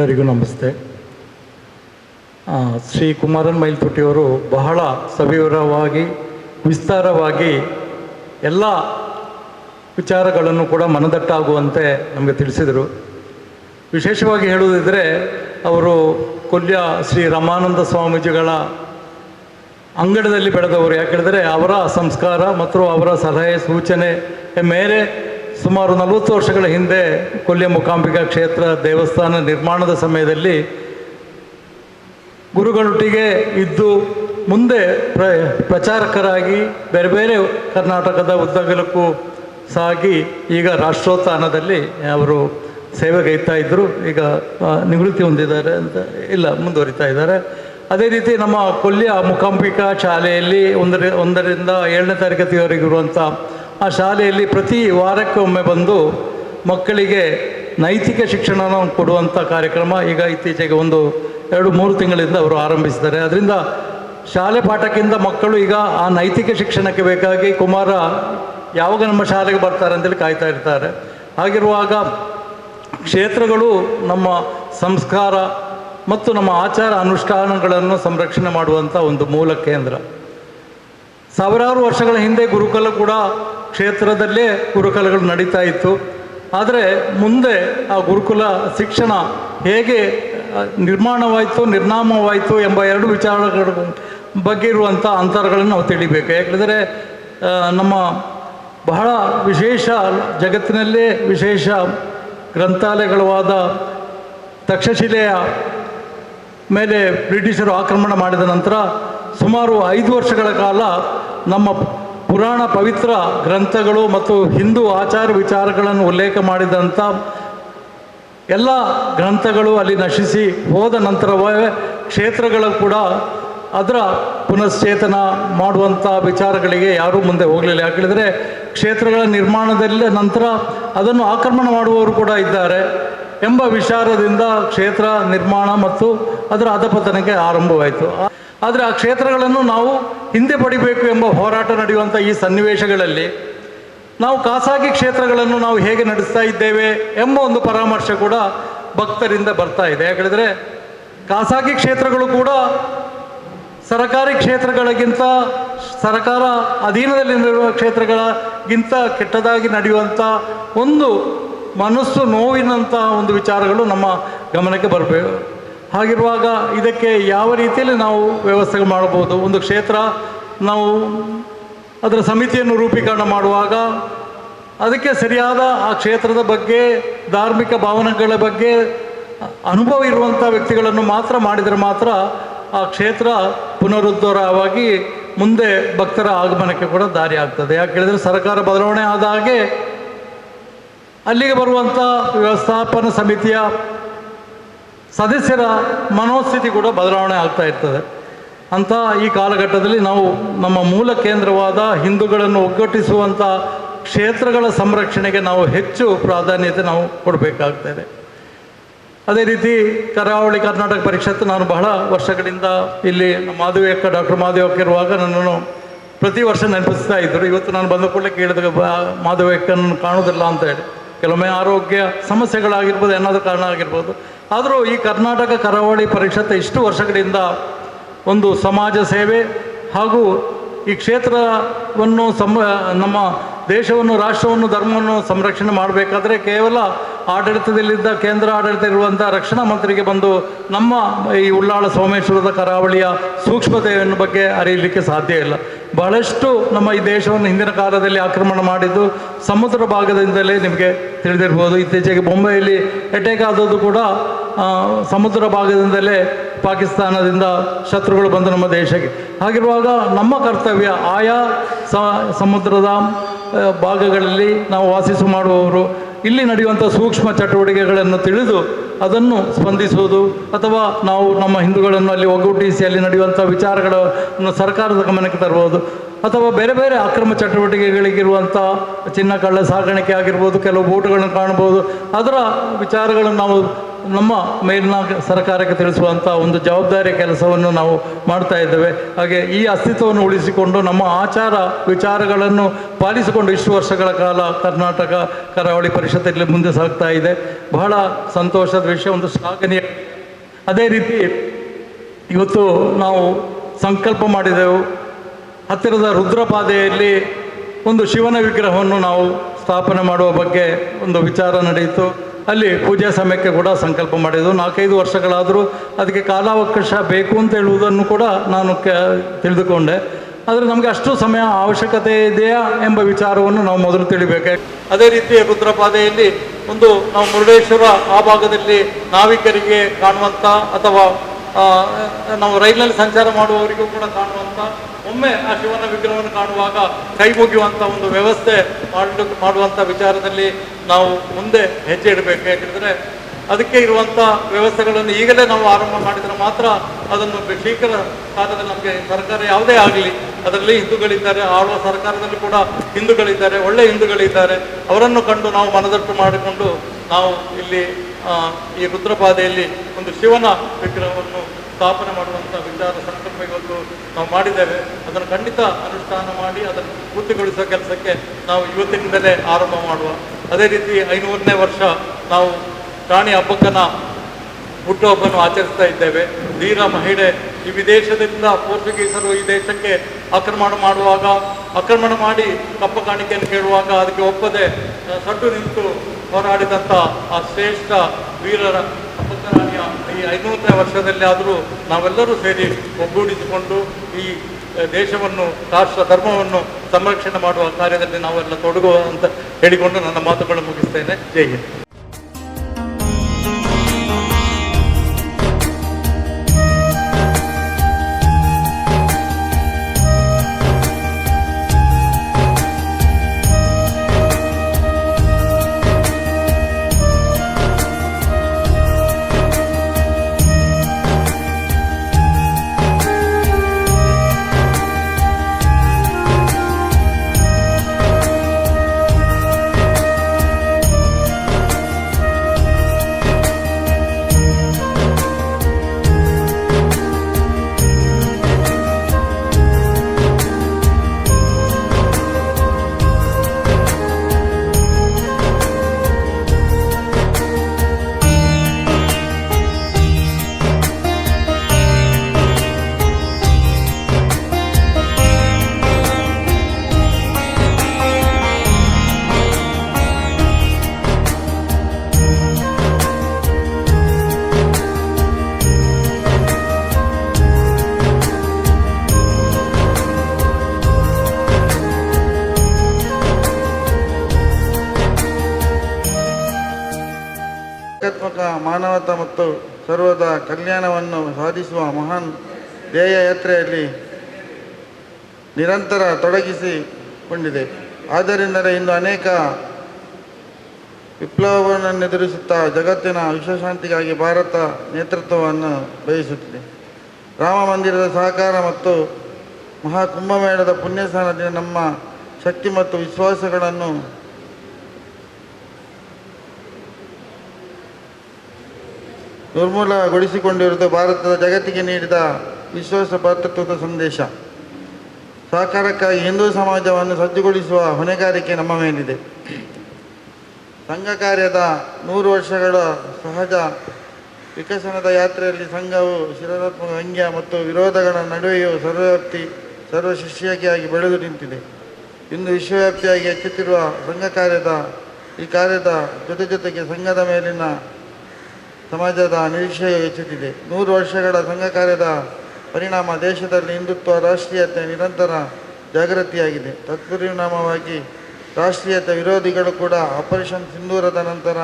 ಎಲ್ಲರಿಗೂ ನಮಸ್ತೆ. ಶ್ರೀ ಕುಮಾರನ್ ಮೈಲ್ತುಟಿಯವರು ಬಹಳ ಸವಿವರವಾಗಿ, ವಿಸ್ತಾರವಾಗಿ ಎಲ್ಲ ವಿಚಾರಗಳನ್ನು ಕೂಡ ಮನದಟ್ಟಾಗುವಂತೆ ನಮಗೆ ತಿಳಿಸಿದರು. ವಿಶೇಷವಾಗಿ ಹೇಳುವುದಿದ್ದರೆ ಅವರು ಕೊಲ್ಯ ಶ್ರೀ ರಮಾನಂದ ಸ್ವಾಮೀಜಿಗಳ ಅಂಗಡದಲ್ಲಿ ಬೆಳೆದವರು. ಯಾಕೆಂದರೆ ಅವರ ಸಂಸ್ಕಾರ ಮತ್ತು ಅವರ ಸಲಹೆ ಸೂಚನೆ ಮೇಲೆ ಸುಮಾರು ನಲವತ್ತು ವರ್ಷಗಳ ಹಿಂದೆ ಕೊಲ್ಯ ಮುಕಾಂಬಿಕಾ ಕ್ಷೇತ್ರ ದೇವಸ್ಥಾನ ನಿರ್ಮಾಣದ ಸಮಯದಲ್ಲಿ ಗುರುಗಳೊಟ್ಟಿಗೆ ಇದ್ದು ಮುಂದೆ ಪ್ರ, ಪ್ರಚಾರಕರಾಗಿ ಬೇರೆ ಬೇರೆ ಕರ್ನಾಟಕದ ಉದ್ದಗಲಕ್ಕೂ ಸಾಗಿ ಈಗ ರಾಷ್ಟ್ರೋತ್ಥಾನದಲ್ಲಿ ಅವರು ಸೇವೆಗೈತಾ ಇದ್ದರು ಈಗ ನಿವೃತ್ತಿ ಹೊಂದಿದ್ದಾರೆ ಅಂತ ಇಲ್ಲ, ಮುಂದುವರಿತಾ ಇದ್ದಾರೆ. ಅದೇ ರೀತಿ ನಮ್ಮ ಕೊಲ್ಯ ಮುಖಾಂಬಿಕಾ ಶಾಲೆಯಲ್ಲಿ ಒಂದರ, ಒಂದರಿಂದ ಏಳನೇ ತರಗತಿಯವರೆಗಿರುವಂಥ ಆ ಶಾಲೆಯಲ್ಲಿ ಪ್ರತಿ ವಾರಕ್ಕೆ ಒಮ್ಮೆ ಬಂದು ಮಕ್ಕಳಿಗೆ ನೈತಿಕ ಶಿಕ್ಷಣವನ್ನು ಕೊಡುವಂಥ ಕಾರ್ಯಕ್ರಮ ಈಗ ಇತ್ತೀಚೆಗೆ ಒಂದು ಎರಡು ಮೂರು ತಿಂಗಳಿಂದ ಅವರು ಆರಂಭಿಸಿದ್ದಾರೆ. ಅದರಿಂದ ಶಾಲೆ ಪಾಠಕ್ಕಿಂತ ಮಕ್ಕಳು ಈಗ ಆ ನೈತಿಕ ಶಿಕ್ಷಣಕ್ಕೆ ಬೇಕಾಗಿ ಕುಮಾರ ಯಾವಾಗ ನಮ್ಮ ಶಾಲೆಗೆ ಬರ್ತಾರೆ ಅಂತೇಳಿ ಕಾಯ್ತಾ ಇರ್ತಾರೆ. ಹಾಗಿರುವಾಗ ಕ್ಷೇತ್ರಗಳು ನಮ್ಮ ಸಂಸ್ಕಾರ ಮತ್ತು ನಮ್ಮ ಆಚಾರ ಅನುಷ್ಠಾನಗಳನ್ನು ಸಂರಕ್ಷಣೆ ಮಾಡುವಂಥ ಒಂದು ಮೂಲ ಕೇಂದ್ರ. ಸಾವಿರಾರು ವರ್ಷಗಳ ಹಿಂದೆ ಗುರುಕುಲ ಕೂಡ ಕ್ಷೇತ್ರದಲ್ಲೇ ಗುರುಕುಲಗಳು ನಡೀತಾ ಇತ್ತು. ಆದರೆ ಮುಂದೆ ಆ ಗುರುಕುಲ ಶಿಕ್ಷಣ ಹೇಗೆ ನಿರ್ಮಾಣವಾಯಿತು, ನಿರ್ನಾಮವಾಯಿತು ಎಂಬ ಎರಡು ವಿಚಾರಗಳ ಬಗ್ಗೆ ಇರುವಂಥ ಅಂತರಗಳನ್ನು ನಾವು ತಿಳಿಬೇಕು. ಯಾಕೆಂದರೆ ನಮ್ಮ ಬಹಳ ವಿಶೇಷ ಜಗತ್ತಿನಲ್ಲೇ ವಿಶೇಷ ಗ್ರಂಥಾಲಯಗಳವಾದ ತಕ್ಷಶಿಲೆಯ ಮೇಲೆ ಬ್ರಿಟಿಷರು ಆಕ್ರಮಣ ಮಾಡಿದ ನಂತರ ಸುಮಾರು ಐದು ವರ್ಷಗಳ ಕಾಲ ನಮ್ಮ ಪುರಾಣ ಪವಿತ್ರ ಗ್ರಂಥಗಳು ಮತ್ತು ಹಿಂದೂ ಆಚಾರ ವಿಚಾರಗಳನ್ನು ಉಲ್ಲೇಖ ಮಾಡಿದಂಥ ಎಲ್ಲ ಗ್ರಂಥಗಳು ಅಲ್ಲಿ ನಶಿಸಿ ಹೋದ ನಂತರವೇ ಕ್ಷೇತ್ರಗಳು ಕೂಡ ಅದರ ಪುನಶ್ಚೇತನ ಮಾಡುವಂಥ ವಿಚಾರಗಳಿಗೆ ಯಾರೂ ಮುಂದೆ ಹೋಗಲಿಲ್ಲ. ಯಾಕೆಳಿದರೆ ಕ್ಷೇತ್ರಗಳ ನಿರ್ಮಾಣದಲ್ಲಿ ನಂತರ ಅದನ್ನು ಆಕ್ರಮಣ ಮಾಡುವವರು ಕೂಡ ಇದ್ದಾರೆ ಎಂಬ ವಿಚಾರದಿಂದ ಕ್ಷೇತ್ರ ನಿರ್ಮಾಣ ಮತ್ತು ಅದರ ಅಧಪತನಕ್ಕೆ ಆರಂಭವಾಯಿತು. ಆದರೆ ಆ ಕ್ಷೇತ್ರಗಳನ್ನು ನಾವು ಹಿಂದೆ ಪಡಿಬೇಕು ಎಂಬ ಹೋರಾಟ ನಡೆಯುವಂಥ ಈ ಸನ್ನಿವೇಶಗಳಲ್ಲಿ ನಾವು ಖಾಸಗಿ ಕ್ಷೇತ್ರಗಳನ್ನು ನಾವು ಹೇಗೆ ನಡೆಸ್ತಾ ಇದ್ದೇವೆ ಎಂಬ ಒಂದು ಪರಾಮರ್ಶೆ ಕೂಡ ಭಕ್ತರಿಂದ ಬರ್ತಾ ಇದೆ. ಯಾಕಂದರೆ ಖಾಸಗಿ ಕ್ಷೇತ್ರಗಳು ಕೂಡ ಸರಕಾರಿ ಕ್ಷೇತ್ರಗಳಿಗಿಂತ ಸರಕಾರ ಅಧೀನದಲ್ಲಿರುವ ಕ್ಷೇತ್ರಗಳಿಗಿಂತ ಕೆಟ್ಟದಾಗಿ ನಡೆಯುವಂಥ ಒಂದು ಮನಸ್ಸು ನೋವಿನಂತಹ ಒಂದು ವಿಚಾರಗಳು ನಮ್ಮ ಗಮನಕ್ಕೆ ಬರಬೇಕು ಹಾಗಿರುವಾಗ ಇದಕ್ಕೆ ಯಾವ ರೀತಿಯಲ್ಲಿ ನಾವು ವ್ಯವಸ್ಥೆ ಮಾಡಬಹುದು? ಒಂದು ಕ್ಷೇತ್ರ ನಾವು ಅದರ ಸಮಿತಿಯನ್ನು ರೂಪೀಕರಣ ಮಾಡುವಾಗ ಅದಕ್ಕೆ ಸರಿಯಾದ ಆ ಕ್ಷೇತ್ರದ ಬಗ್ಗೆ, ಧಾರ್ಮಿಕ ಭಾವನೆಗಳ ಬಗ್ಗೆ ಅನುಭವ ಇರುವಂಥ ವ್ಯಕ್ತಿಗಳನ್ನು ಮಾತ್ರ ಮಾಡಿದರೆ ಮಾತ್ರ ಆ ಕ್ಷೇತ್ರ ಪುನರುದ್ಧಾರವಾಗಿ ಮುಂದೆ ಭಕ್ತರ ಆಗಮನಕ್ಕೆ ಕೂಡ ದಾರಿ ಆಗ್ತದೆ. ಯಾಕೆ ಹೇಳಿದರೆ ಸರ್ಕಾರ ಬದಲಾವಣೆ ಆದ ಹಾಗೆ ಅಲ್ಲಿಗೆ ಬರುವಂಥ ವ್ಯವಸ್ಥಾಪನಾ ಸಮಿತಿಯ ಸದಸ್ಯರ ಮನೋಸ್ಥಿತಿ ಕೂಡ ಬದಲಾವಣೆ ಆಗ್ತಾ ಇರ್ತದೆ. ಅಂತ ಈ ಕಾಲಘಟ್ಟದಲ್ಲಿ ನಾವು ನಮ್ಮ ಮೂಲ ಕೇಂದ್ರವಾದ ಹಿಂದೂಗಳನ್ನು ಒಗ್ಗಟ್ಟಿಸುವಂಥ ಕ್ಷೇತ್ರಗಳ ಸಂರಕ್ಷಣೆಗೆ ನಾವು ಹೆಚ್ಚು ಪ್ರಾಧಾನ್ಯತೆ ನಾವು ಕೊಡಬೇಕಾಗ್ತದೆ. ಅದೇ ರೀತಿ ಕರಾವಳಿ ಕರ್ನಾಟಕ ಪರಿಷತ್ತು ನಾನು ಬಹಳ ವರ್ಷಗಳಿಂದ ಇಲ್ಲಿ ನಮ್ಮ ಮಾಧವಕ್ಕ ಡಾಕ್ಟರ್ ಮಾಧವಕ್ಕ ಇರುವಾಗ ನನ್ನನ್ನು ಪ್ರತಿ ವರ್ಷ ನೆನಪಿಸ್ತಾ ಇದ್ದರು. ಇವತ್ತು ನಾನು ಬಂದ ಕೂಡಲೇ ಕೇಳಿದಾಗ ಮಾಧವಕ್ಕನ್ನು ಕಾಣೋದಿಲ್ಲ ಅಂತ ಹೇಳಿ. ಕೆಲವೊಮ್ಮೆ ಆರೋಗ್ಯ ಸಮಸ್ಯೆಗಳಾಗಿರ್ಬೋದು, ಏನಾದರೂ ಕಾರಣ ಆಗಿರ್ಬೋದು. ಆದರೂ ಈ ಕರ್ನಾಟಕ ಕರಾವಳಿ ಪರಿಷತ್ ಇಷ್ಟು ವರ್ಷಗಳಿಂದ ಒಂದು ಸಮಾಜ ಸೇವೆ ಹಾಗೂ ಈ ಕ್ಷೇತ್ರವನ್ನು ಸಮ, ನಮ್ಮ ದೇಶವನ್ನು, ರಾಷ್ಟ್ರವನ್ನು, ಧರ್ಮವನ್ನು ಸಂರಕ್ಷಣೆ ಮಾಡಬೇಕಾದ್ರೆ ಕೇವಲ ಆಡಳಿತದಲ್ಲಿದ್ದ ಕೇಂದ್ರ ಆಡಳಿತ ಇರುವಂಥ ರಕ್ಷಣಾ ಮಂತ್ರಿಗೆ ಬಂದು ನಮ್ಮ ಈ ಉಳ್ಳಾಳ ಸೋಮೇಶ್ವರದ ಕರಾವಳಿಯ ಸೂಕ್ಷ್ಮತೆಯನ್ನು ಬಗ್ಗೆ ಅರಿಯಲಿಕ್ಕೆ ಸಾಧ್ಯ ಇಲ್ಲ. ಬಹಳಷ್ಟು ನಮ್ಮ ಈ ದೇಶವನ್ನು ಹಿಂದಿನ ಕಾಲದಲ್ಲಿ ಆಕ್ರಮಣ ಮಾಡಿದ್ದು ಸಮುದ್ರ ಭಾಗದಿಂದಲೇ ನಿಮಗೆ ತಿಳಿದಿರ್ಬೋದು. ಇತ್ತೀಚೆಗೆ ಬೊಂಬೈಯಲ್ಲಿ ಅಟ್ಯಾಕ್ ಆದದ್ದು ಕೂಡ ಸಮುದ್ರ ಭಾಗದಿಂದಲೇ ಪಾಕಿಸ್ತಾನದಿಂದ ಶತ್ರುಗಳು ಬಂದು ನಮ್ಮ ದೇಶಕ್ಕೆ. ಹಾಗಿರುವಾಗ ನಮ್ಮ ಕರ್ತವ್ಯ ಆಯಾ ಸಮುದ್ರದ ಭಾಗಗಳಲ್ಲಿ ನಾವು ವಾಸಿಸು ಮಾಡುವವರು ಇಲ್ಲಿ ನಡೆಯುವಂಥ ಸೂಕ್ಷ್ಮ ಚಟುವಟಿಕೆಗಳನ್ನು ತಿಳಿದು ಅದನ್ನು ಸ್ಪಂದಿಸುವುದು ಅಥವಾ ನಾವು ನಮ್ಮ ಹಿಂದೂಗಳನ್ನು ಅಲ್ಲಿ ಒಗ್ಗೂಟಿಸಿ ಅಲ್ಲಿ ನಡೆಯುವಂಥ ವಿಚಾರಗಳನ್ನು ಸರ್ಕಾರದ ಗಮನಕ್ಕೆ ತರಬಹುದು. ಅಥವಾ ಬೇರೆ ಬೇರೆ ಅಕ್ರಮ ಚಟುವಟಿಕೆಗಳಿಗಿರುವಂಥ ಚಿನ್ನ, ಕಳ್ಳ ಸಾಗಾಣಿಕೆ ಆಗಿರ್ಬೋದು, ಕೆಲವು ಬೋಟುಗಳನ್ನು ಕಾಣ್ಬೋದು ಅದರ ವಿಚಾರಗಳನ್ನು ನಾವು ನಮ್ಮ ಮೇಲಿನ ಸರ್ಕಾರಕ್ಕೆ ತಿಳಿಸುವಂಥ ಒಂದು ಜವಾಬ್ದಾರಿ ಕೆಲಸವನ್ನು ನಾವು ಮಾಡ್ತಾ ಇದ್ದೇವೆ. ಹಾಗೆ ಈ ಅಸ್ತಿತ್ವವನ್ನು ಉಳಿಸಿಕೊಂಡು ನಮ್ಮ ಆಚಾರ ವಿಚಾರಗಳನ್ನು ಪಾಲಿಸಿಕೊಂಡು ಇಷ್ಟು ವರ್ಷಗಳ ಕಾಲ ಕರ್ನಾಟಕ ಕರಾವಳಿ ಪರಿಷತ್ತಲ್ಲಿ ಮುಂದೆ ಸಾಗ್ತಾ ಇದೆ. ಬಹಳ ಸಂತೋಷದ ವಿಷಯ, ಒಂದು ಶ್ಲಾಘನೀಯ ಅದೇ ರೀತಿ ಇವತ್ತು ನಾವು ಸಂಕಲ್ಪ ಮಾಡಿದೆವು. ಹತ್ತಿರದ ರುದ್ರಪಾದೆಯಲ್ಲಿ ಒಂದು ಶಿವನ ವಿಗ್ರಹವನ್ನು ನಾವು ಸ್ಥಾಪನೆ ಮಾಡುವ ಬಗ್ಗೆ ಒಂದು ವಿಚಾರ ನಡೆಯಿತು. ಅಲ್ಲಿ ಪೂಜೆ ಸಮಯಕ್ಕೆ ಕೂಡ ಸಂಕಲ್ಪ ಮಾಡಿದ್ದು. ನಾಲ್ಕೈದು ವರ್ಷಗಳಾದರೂ ಅದಕ್ಕೆ ಕಾಲಾವಕಾಶ ಬೇಕು ಅಂತ ಹೇಳುವುದನ್ನು ಕೂಡ ನಾನು ಕ, ತಿಳಿದುಕೊಂಡೆ. ಆದರೆ ನಮಗೆ ಅಷ್ಟು ಸಮಯ ಅವಶ್ಯಕತೆ ಇದೆಯಾ ಎಂಬ ವಿಚಾರವನ್ನು ನಾವು ಮೊದಲು ತಿಳಿಬೇಕು ಅದೇ ರೀತಿ ರುದ್ರಪಾದೆಯಲ್ಲಿ ಒಂದು ನಾವು ಮುರುಡೇಶ್ವರ ಆ ಭಾಗದಲ್ಲಿ ನಾವಿಕರಿಗೆ ಕಾಣುವಂಥ ಅಥವಾ ನಾವು ರೈಲಿನಲ್ಲಿ ಸಂಚಾರ ಮಾಡುವವರಿಗೂ ಕೂಡ ಕಾಣುವಂಥ ಒಮ್ಮೆ ಆ ಶಿವನ ವಿಗ್ರಹವನ್ನು ಕಾಣುವಾಗ ಕೈ ಮುಗಿಯುವಂಥ ಒಂದು ವ್ಯವಸ್ಥೆ ಮಾಡಲು ಮಾಡುವಂಥ ವಿಚಾರದಲ್ಲಿ ನಾವು ಮುಂದೆ ಹೆಜ್ಜೆ ಇಡಬೇಕು. ಯಾಕೆಂದರೆ ಅದಕ್ಕೆ ಇರುವಂಥ ವ್ಯವಸ್ಥೆಗಳನ್ನು ಈಗಲೇ ನಾವು ಆರಂಭ ಮಾಡಿದರೆ ಮಾತ್ರ ಅದನ್ನು ಶೀಘ್ರ ಕಾಲದಲ್ಲಿ ನಮಗೆ ಸರ್ಕಾರ ಯಾವುದೇ ಆಗಲಿ, ಅದರಲ್ಲಿ ಹಿಂದೂಗಳಿದ್ದಾರೆ, ಆಳುವ ಸರ್ಕಾರದಲ್ಲಿ ಕೂಡ ಹಿಂದೂಗಳಿದ್ದಾರೆ, ಒಳ್ಳೆ ಹಿಂದೂಗಳಿದ್ದಾರೆ, ಅವರನ್ನು ಕಂಡು ನಾವು ಮನದಟ್ಟು ಮಾಡಿಕೊಂಡು ನಾವು ಇಲ್ಲಿ ಈ ರುದ್ರಪಾದೆಯಲ್ಲಿ ಒಂದು ಶಿವನ ವಿಗ್ರಹವನ್ನು ಸ್ಥಾಪನೆ ಮಾಡುವಂಥ ವಿಚಾರ ಸಂಕಲ್ಪ ಇವತ್ತು ನಾವು ಮಾಡಿದ್ದೇವೆ. ಅದನ್ನು ಖಂಡಿತ ಅನುಷ್ಠಾನ ಮಾಡಿ, ಅದನ್ನು ಪೂರ್ತಿಗೊಳಿಸುವ ಕೆಲಸಕ್ಕೆ ನಾವು ಇವತ್ತಿನಿಂದಲೇ ಆರಂಭ ಮಾಡುವ. ಅದೇ ರೀತಿ ಐನೂರನೇ ವರ್ಷ ನಾವು ರಾಣಿ ಹಬ್ಬಕ್ಕನ ಹುಟ್ಟುಹಬ್ಬನ್ನು ಆಚರಿಸ್ತಾ ಇದ್ದೇವೆ. ಧೀರ ಮಹಿಳೆ ಈ ವಿದೇಶದಿಂದ ಪೋರ್ಚುಗೀಸರು ಈ ದೇಶಕ್ಕೆ ಆಕ್ರಮಣ ಮಾಡುವಾಗ, ಆಕ್ರಮಣ ಮಾಡಿ ಕಪ್ಪ ಕಾಣಿಕೆಯನ್ನು ಕೇಳುವಾಗ ಅದಕ್ಕೆ ಒಪ್ಪದೆ ಸಟ್ಟು ನಿಂತು ಹೋರಾಡಿದಂಥ ಆ ಶ್ರೇಷ್ಠ ವೀರರ ಹಬ್ಬಕ್ಕರಾಣಿಯ ಈ ಐನೂರನೇ ವರ್ಷದಲ್ಲಿ ಆದರೂ ನಾವೆಲ್ಲರೂ ಸೇರಿ ಒಗ್ಗೂಡಿಸಿಕೊಂಡು ಈ ದೇಶವನ್ನು, ರಾಷ್ಟ್ರ ಧರ್ಮವನ್ನು ಸಂರಕ್ಷಣೆ ಮಾಡುವ ಕಾರ್ಯದಲ್ಲಿ ನಾವೆಲ್ಲ ತೊಡಗುವ ಅಂತ ಹೇಳಿಕೊಂಡು ನನ್ನ ಮಾತುಗಳನ್ನು ಮುಗಿಸ್ತೇನೆ. ಜೈ ಹಿಂದ್. ಮಾನವತಾ ಮತ್ತು ಸರ್ವದ ಕಲ್ಯಾಣವನ್ನು ಸಾಧಿಸುವ ಮಹಾನ್ ಧ್ಯೇಯ ಯಾತ್ರೆಯಲ್ಲಿ ನಿರಂತರ ತೊಡಗಿಸಿಕೊಂಡಿದೆ. ಆದ್ದರಿಂದಲೇ ಇಂದು ಅನೇಕ ವಿಪ್ಲವವನ್ನು ಎದುರಿಸುತ್ತಾ ಜಗತ್ತಿನ ವಿಶ್ವಶಾಂತಿಗಾಗಿ ಭಾರತ ನೇತೃತ್ವವನ್ನು ಬಯಸುತ್ತಿದೆ ರಾಮ ಮಂದಿರದ ಸಹಕಾರ ಮತ್ತು ಮಹಾಕುಂಭಮೇಳದ ಪುಣ್ಯಸ್ಥಾನದಿಂದ ನಮ್ಮ ಶಕ್ತಿ ಮತ್ತು ವಿಶ್ವಾಸಗಳನ್ನು ನಿರ್ಮೂಲಗೊಳಿಸಿಕೊಂಡಿರುವುದು ಭಾರತದ ಜಗತ್ತಿಗೆ ನೀಡಿದ ವಿಶ್ವಾಸ ಭಾತೃತ್ವದ ಸಂದೇಶ. ಸಹಕಾರಕ್ಕಾಗಿ ಹಿಂದೂ ಸಮಾಜವನ್ನು ಸಜ್ಜುಗೊಳಿಸುವ ಹೊಣೆಗಾರಿಕೆ ನಮ್ಮ ಮೇಲಿದೆ. ಸಂಘ ಕಾರ್ಯದ ನೂರು ವರ್ಷಗಳ ಸಹಜ ವಿಕಸನದ ಯಾತ್ರೆಯಲ್ಲಿ ಸಂಘವು ಶಿರಾತ್ಮಕ ವ್ಯಂಗ್ಯ ಮತ್ತು ವಿರೋಧಗಳ ನಡುವೆಯೂ ಸರ್ವವ್ಯಾಪ್ತಿ ಸರ್ವಶಿಷ್ಯಾಗಿಯಾಗಿ ಬೆಳೆದು ನಿಂತಿದೆ. ಇಂದು ವಿಶ್ವವ್ಯಾಪಿಯಾಗಿ ಹೆಚ್ಚುತ್ತಿರುವ ಸಂಘ ಕಾರ್ಯದ, ಈ ಕಾರ್ಯದ ಜೊತೆ ಜೊತೆಗೆ ಸಂಘದ ಮೇಲಿನ ಸಮಾಜದ ನಿರೀಕ್ಷೆಯು ಹೆಚ್ಚುತ್ತಿದೆ. ನೂರು ವರ್ಷಗಳ ಸಂಘ ಕಾರ್ಯದ ಪರಿಣಾಮ ದೇಶದಲ್ಲಿ ಹಿಂದುತ್ವ, ರಾಷ್ಟ್ರೀಯತೆ ನಿರಂತರ ಜಾಗೃತಿಯಾಗಿದೆ. ತತ್ಪರಿಣಾಮವಾಗಿ ರಾಷ್ಟ್ರೀಯತೆ ವಿರೋಧಿಗಳು ಕೂಡ ಆಪರೇಷನ್ ಸಿಂಧೂರದ ನಂತರ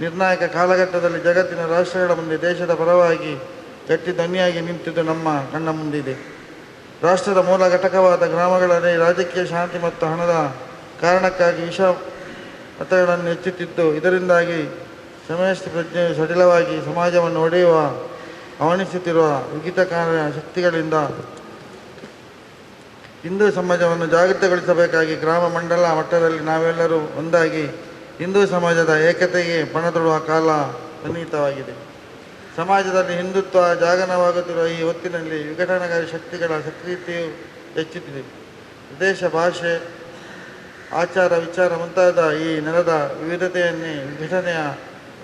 ನಿರ್ಣಾಯಕ ಕಾಲಘಟ್ಟದಲ್ಲಿ ಜಗತ್ತಿನ ರಾಷ್ಟ್ರಗಳ ಮುಂದೆ ದೇಶದ ಪರವಾಗಿ ಗಟ್ಟಿ ಧ್ವನಿಯಾಗಿ ನಿಂತಿದ್ದು ನಮ್ಮ ಕಣ್ಣ ಮುಂದಿದೆ. ರಾಷ್ಟ್ರದ ಮೂಲ ಘಟಕವಾದ ಗ್ರಾಮಗಳಲ್ಲಿ ರಾಜಕೀಯ ಶಾಂತಿ ಮತ್ತು ಹಣದ ಕಾರಣಕ್ಕಾಗಿ ವಿಷ ಮತಗಳನ್ನು ಹೆಚ್ಚುತ್ತಿದ್ದು, ಇದರಿಂದಾಗಿ ಸಮಯಸ್ಥ ಪ್ರಜ್ಞೆ ಸಡಿಲವಾಗಿ ಸಮಾಜವನ್ನು ಒಡೆಯುವ, ಅವಣಿಸುತ್ತಿರುವ ವಿಘಟಿತಕಾರ ಶಕ್ತಿಗಳಿಂದ ಹಿಂದೂ ಸಮಾಜವನ್ನು ಜಾಗೃತಗೊಳಿಸಬೇಕಾಗಿ ಗ್ರಾಮ ಮಂಡಲ ಮಟ್ಟದಲ್ಲಿ ನಾವೆಲ್ಲರೂ ಒಂದಾಗಿ ಹಿಂದೂ ಸಮಾಜದ ಏಕತೆಗೆ ಪಣತೊಡುವ ಕಾಲ ಸನ್ನಿಹಿತವಾಗಿದೆ ಸಮಾಜದಲ್ಲಿ ಹಿಂದುತ್ವ ಜಾಗರಣವಾಗುತ್ತಿರುವ ಈ ಹೊತ್ತಿನಲ್ಲಿ ವಿಘಟನಕಾರಿ ಶಕ್ತಿಗಳ ಸಕ್ರಿಯತೆಯು ಹೆಚ್ಚುತ್ತಿದೆ. ದೇಶ, ಭಾಷೆ, ಆಚಾರ, ವಿಚಾರ ಮುಂತಾದ ಈ ನೆಲದ ವಿವಿಧತೆಯನ್ನೇ ವಿಘಟನೆಯ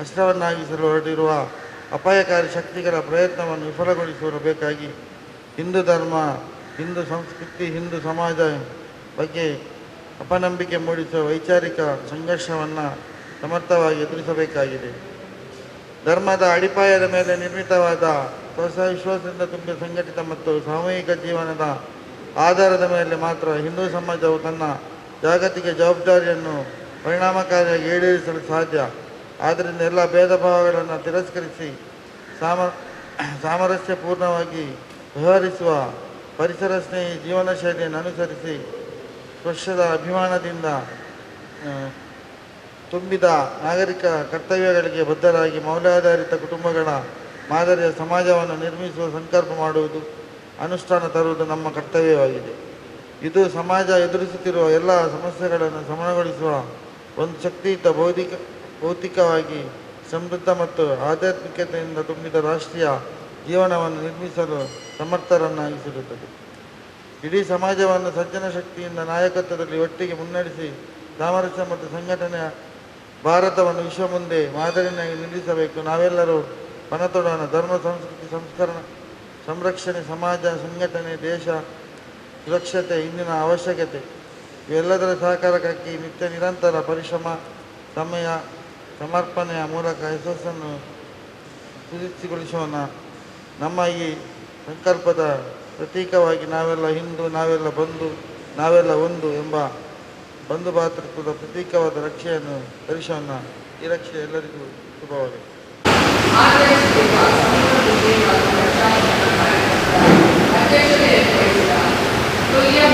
ಅಸ್ತ್ರವನ್ನಾಗಿಸಲು ಹೊರಟಿರುವ ಅಪಾಯಕಾರಿ ಶಕ್ತಿಗಳ ಪ್ರಯತ್ನವನ್ನು ವಿಫಲಗೊಳಿಸಬೇಕಾಗಿ ಹಿಂದೂ ಧರ್ಮ, ಹಿಂದೂ ಸಂಸ್ಕೃತಿ, ಹಿಂದೂ ಸಮಾಜ ಬಗ್ಗೆ ಅಪನಂಬಿಕೆ ಮೂಡಿಸುವ ವೈಚಾರಿಕ ಸಂಘರ್ಷವನ್ನು ಸಮರ್ಥವಾಗಿ ಎದುರಿಸಬೇಕಾಗಿದೆ. ಧರ್ಮದ ಅಡಿಪಾಯದ ಮೇಲೆ ನಿರ್ಮಿತವಾದ ಹೊಸ ವಿಶ್ವಾಸದಿಂದ ತುಂಬಿದ ಸಂಘಟಿತ ಮತ್ತು ಸಾಮೂಹಿಕ ಜೀವನದ ಆಧಾರದ ಮೇಲೆ ಮಾತ್ರ ಹಿಂದೂ ಸಮಾಜವು ತನ್ನ ಜಾಗತಿಕ ಜವಾಬ್ದಾರಿಯನ್ನು ಪರಿಣಾಮಕಾರಿಯಾಗಿ ಈಡೇರಿಸಲು ಸಾಧ್ಯ. ಆದ್ದರಿಂದ ಎಲ್ಲ ಭೇದ ಭಾವಗಳನ್ನು ತಿರಸ್ಕರಿಸಿ ಸಾಮ ಸಾಮರಸ್ಯಪೂರ್ಣವಾಗಿ ವ್ಯವಹರಿಸುವ ಪರಿಸರ ಸ್ನೇಹಿ ಜೀವನ ಶೈಲಿಯನ್ನು ಅನುಸರಿಸಿ ಸ್ಪರ್ಶದ ಅಭಿಮಾನದಿಂದ ತುಂಬಿದ ನಾಗರಿಕ ಕರ್ತವ್ಯಗಳಿಗೆ ಬದ್ಧರಾಗಿ ಮೌಲ್ಯಾಧಾರಿತ ಕುಟುಂಬಗಳ ಮಾದರಿಯ ಸಮಾಜವನ್ನು ನಿರ್ಮಿಸುವ ಸಂಕಲ್ಪ ಮಾಡುವುದು ಅನುಷ್ಠಾನ ತರುವುದು ನಮ್ಮ ಕರ್ತವ್ಯವಾಗಿದೆ. ಇದು ಸಮಾಜ ಎದುರಿಸುತ್ತಿರುವ ಎಲ್ಲ ಸಮಸ್ಯೆಗಳನ್ನು ಸಮನಗೊಳಿಸುವ ಒಂದು ಶಕ್ತಿಯುತ ಬೌದ್ಧಿಕ ಭೌತಿಕವಾಗಿ ಸಮೃದ್ಧ ಮತ್ತು ಆಧ್ಯಾತ್ಮಿಕತೆಯಿಂದ ತುಂಬಿದ ರಾಷ್ಟ್ರೀಯ ಜೀವನವನ್ನು ನಿರ್ಮಿಸಲು ಸಮರ್ಥರನ್ನಾಗಿಸಿರುತ್ತದೆ. ಇಡೀ ಸಮಾಜವನ್ನು ಸಜ್ಜನ ಶಕ್ತಿಯಿಂದ ನಾಯಕತ್ವದಲ್ಲಿ ಒಟ್ಟಿಗೆ ಮುನ್ನಡೆಸಿ ಸಾಮರಸ್ಯ ಮತ್ತು ಸಂಘಟನೆಯ ಭಾರತವನ್ನು ವಿಶ್ವ ಮುಂದೆ ಮಾದರಿಯಾಗಿ ನಿಲ್ಲಿಸಬೇಕು. ನಾವೆಲ್ಲರೂ ಪಣತೊಡೋಣ, ಧರ್ಮ, ಸಂಸ್ಕೃತಿ, ಸಂಸ್ಕರಣ, ಸಂರಕ್ಷಣೆ, ಸಮಾಜ, ಸಂಘಟನೆ, ದೇಶ, ಸುರಕ್ಷತೆ, ಇಂದಿನ ಅವಶ್ಯಕತೆ, ಇವೆಲ್ಲದರ ಸಹಕಾರಕ್ಕಾಗಿ ನಿತ್ಯ ನಿರಂತರ ಪರಿಶ್ರಮ, ಸಮಯ ಸಮರ್ಪಣೆಯ ಮೂಲಕ ಯಶಸ್ಸನ್ನು ಸುನಿಶ್ಚಿಗೊಳಿಸೋಣ ನಮ್ಮ ಈ ಸಂಕಲ್ಪದ ಪ್ರತೀಕವಾಗಿ ನಾವೆಲ್ಲ ಹಿಂದೂ, ನಾವೆಲ್ಲ ಬಂಧು ನಾವೆಲ್ಲ ಒಂದು ಎಂಬ ಬಂಧು ಭಾತೃತ್ವದ ಪ್ರತೀಕವಾದ ರಕ್ಷೆಯನ್ನು ಧರಿಸೋಣ ಈ ರಕ್ಷೆ ಎಲ್ಲರಿಗೂ ವಹಿಸಿದ ಕೊರಿಯಾ